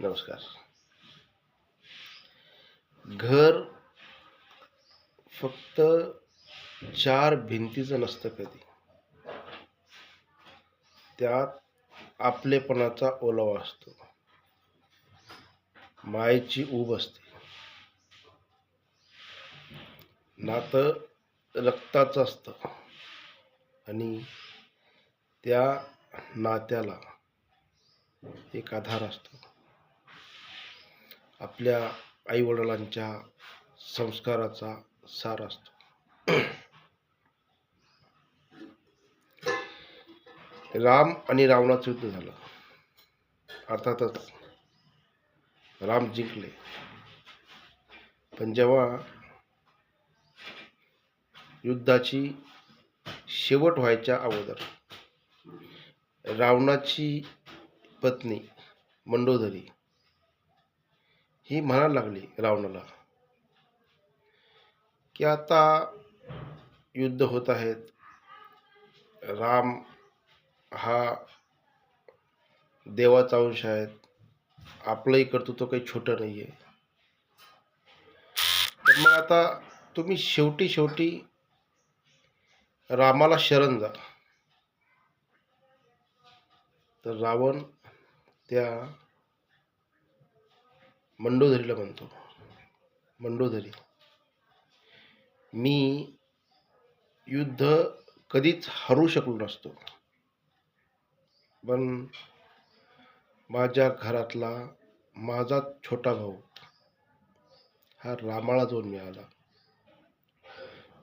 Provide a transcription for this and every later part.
नमस्कार. घर फक्त चार भिंतीचं नसतं कधी. त्यात आपलेपणाचा ओलावा असतो. मायेची ऊब असते. नातं रक्ताचं असतं. आणि त्या नात्याला एक आधार असतो. आपल्या आईवडिलांच्या संस्काराचा सार असतो. राम आणि रावणाचं युद्ध झालं. अर्थातच राम जिंकले. पण जेव्हा युद्धाची शेवट व्हायच्या अगोदर रावणाची पत्नी मंडोदरी ही म्हणायला लागली रावणाला की आता युद्ध होत आहेत. राम हा देवाचा अंश आहेत. आपलंही कर्तृत्व काही छोटं नाही आहे तर मग आता तुम्ही शेवटी शेवटी रामाला शरण जा. तर रावण त्या मंडोदरीला म्हणतो मंडोदरी. मी युद्ध कधीच हरू शकलो नसतो. पण माझ्या घरातला माझा छोटा भाऊ हा रामाला जाऊन मिळाला.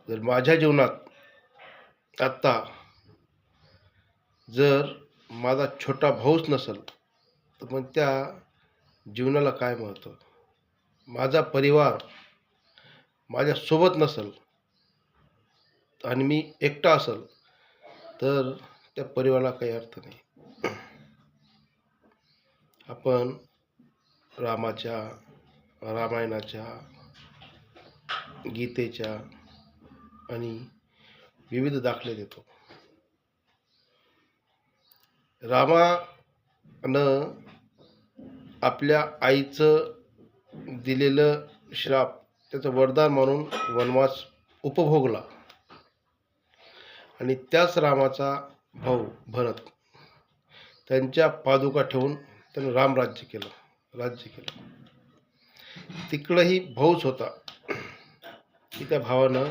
जर माझ्या जीवनात आत्ता जर माझा छोटा भाऊच नसेल तर मग त्या जीवनाला काय महत्त्व? माझा परिवार माझ्यासोबत नसेल आणि मी एकटा असेल तर त्या परिवाराला काही अर्थ नाही. आपण रामाच्या रामायणाच्या गीतेच्या आणि विविध दाखले देतो. रामानं आपल्या आईचं दिलेलं श्राप त्याचं वरदान म्हणून वनवास उपभोगला. आणि त्याच रामाचा भाऊ भरत त्यांच्या पादुका ठेवून त्यानं रामराज्य केलं राज्य केलं. तिकडंही भाऊच होता. की त्या भावानं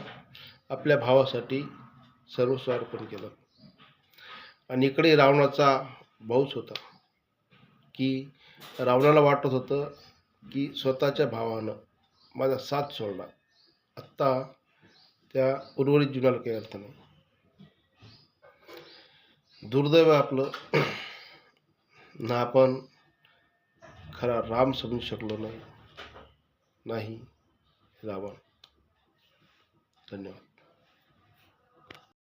आपल्या भावासाठी सर्वस्व अर्पण केलं. आणि इकडे रावणाचा भाऊच होता. की रावणाला वाटत होतं की स्वतःच्या भावानं माझा साथ सोडला आत्ता त्या उर्वरित जीवनाला काही अर्थ नाही. दुर्दैव आपलं ना आपण खरा राम समजू शकलो नाही नाही रावण. धन्यवाद.